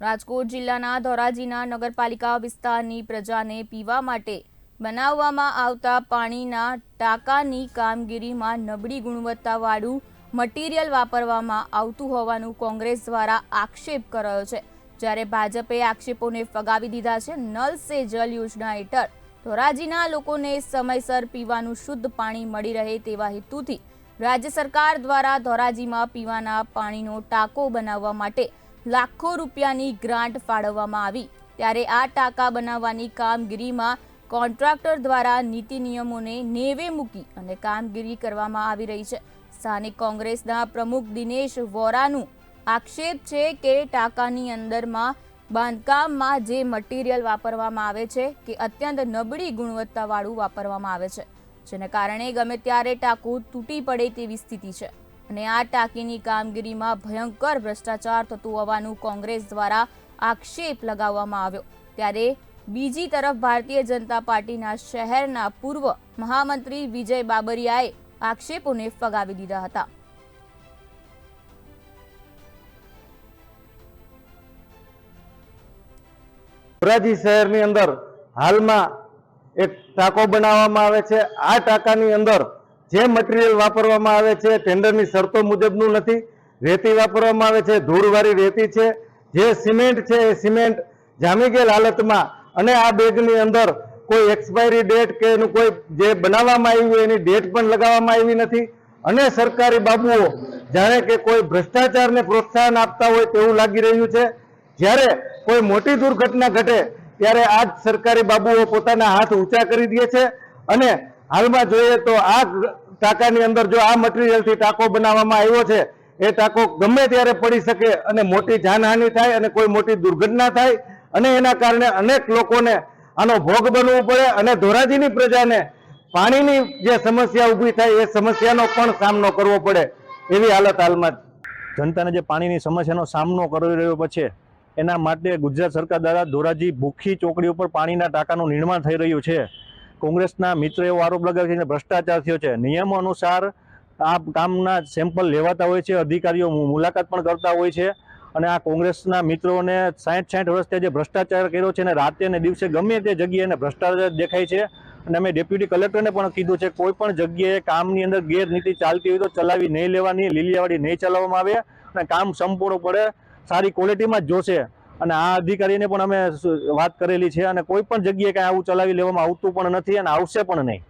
રાજકોટ જિલ્લાના ધોરાજીના નગરપાલિકા વિસ્તારની પ્રજાને પીવા માટે બનાવવામાં આવતા પાણીના ટાંકાની કામગીરીમાં નબળી ગુણવત્તાવાળું મટીરિયલ વાપરવામાં આવતું હોવાનું કોંગ્રેસ દ્વારા આક્ષેપ કરાયો છે. જ્યારે ભાજપે આક્ષેપોને ફગાવી દીધા છે, નલ સે જલ યોજના હેઠળ ધોરાજીના લોકોને સમયસર પીવાનું શુદ્ધ પાણી મળી રહે તેવા હેતુથી રાજ્ય સરકાર દ્વારા ધોરાજીમાં પીવાના પાણીનો ટાંકો બનાવવા માટે લાખો રૂપિયાની ગ્રાન્ટ ફાળવવામાં આવી. ત્યારે આ ટાંકા બનાવવાની કામગીરીમાં કોન્ટ્રાક્ટર દ્વારા નીતિ નિયમોને નેવે મૂકી અને કામગીરી કરવામાં આવી રહી છે. સ્થાનિક કોંગ્રેસના પ્રમુખ દિનેશ વોરાનું આક્ષેપ છે કે ટાંકાની અંદરમાં બાંધકામમાં જે મટીરિયલ વાપરવામાં આવે છે કે અત્યંત નબળી ગુણવત્તાવાળું વાપરવામાં આવે છે, જેને કારણે ગમે ત્યારે ટાંકું તૂટી પડે તેવી સ્થિતિ છે. અને આ ટાંકીની કામગીરીમાં ભયંકર ભ્રષ્ટાચાર થતું હોવાનું કોંગ્રેસ દ્વારા આક્ષેપ લગાવવામાં આવ્યો. ત્યારે બીજી તરફ ભારતીય જનતા પાર્ટીના શહેરના પૂર્વ મહામંત્રી વિજય બાબરિયાએ આક્ષેપોને ફગાવી દીધા હતા. ધોરાજી શહેરની અંદર હાલમાં એક ટાંકો બનાવવામાં આવે છે. આ ટાંકાની અંદર જે મટીરિયલ વાપરવામાં આવે છે ટેન્ડરની શરતો મુજબનું નથી. રેતી વાપરવામાં આવે છે, ધૂળવાળી રેતી છે. જે સિમેન્ટ છે, એ સિમેન્ટ જામી ગયેલ હાલતમાં અને આ બેગની અંદર કોઈ એક્સપાયરી ડેટ કે એનું કોઈ જે બનાવવામાં આવ્યું એની ડેટ પણ લગાવવામાં આવી નથી. અને સરકારી બાબુઓ, જાણે કે કોઈ ભ્રષ્ટાચારને પ્રોત્સાહન આપતા હોય તેવું લાગી રહ્યું છે. જ્યારે કોઈ મોટી દુર્ઘટના ઘટે, ત્યારે આ જ સરકારી બાબુઓ પોતાના હાથ ઊંચા કરી દે છે અને હાલમાં જોઈએ તો આ ટાંકાની અંદર જો આ મટીરિયલથી ટાંકો બનાવવામાં આવ્યો છે, એ ટાંકો ગમે ત્યારે પડી શકે અને મોટી જાનહાનિ થાય અને કોઈ મોટી દુર્ઘટના થાય અને એના કારણે અનેક લોકોને આનો ભોગ બનવું પડે અને ધોરાજીની પ્રજાને પાણીની જે સમસ્યા ઊભી થાય એ સમસ્યાનો પણ સામનો કરવો પડે એવી હાલત હાલમાં જનતાને જે પાણીની સમસ્યાનો સામનો કરી રહ્યો છે, એના માટે ગુજરાત સરકાર દ્વારા ધોરાજી ભૂખી ચોકડી ઉપર પાણીના ટાંકાનું નિર્માણ થઈ રહ્યું છે. કોંગ્રેસના મિત્રો એવો આરોપ લગાવે છે કે ભ્રષ્ટાચાર થયો છે. નિયમો અનુસાર આ કામના સેમ્પલ લેવાતા હોય છે, અધિકારીઓ મુલાકાત પણ કરતા હોય છે અને આ કોંગ્રેસના મિત્રોને સાઠ સાઠ વર્ષથી જે ભ્રષ્ટાચાર કર્યો છે અને રાતે અને દિવસે ગમે તે જગ્યાએ ભ્રષ્ટાચાર દેખાય છે. અને અમે ડેપ્યુટી કલેક્ટરને પણ કીધું છે, કોઈ પણ જગ્યાએ કામની અંદર ગેરનીતિ ચાલતી હોય તો ચલાવી નહીં લેવાની, લીલિયાવાડી નહીં ચલાવવામાં આવે અને કામ સંપૂર્ણપણે સારી ક્વોલિટીમાં જ જોશે. અને આ અધિકારીને પણ અમે વાત કરેલી છે અને કોઈ પણ જગ્યાએ કાંઈ આવું ચલાવી લેવામાં આવતું પણ નથી અને આવશે પણ નહીં.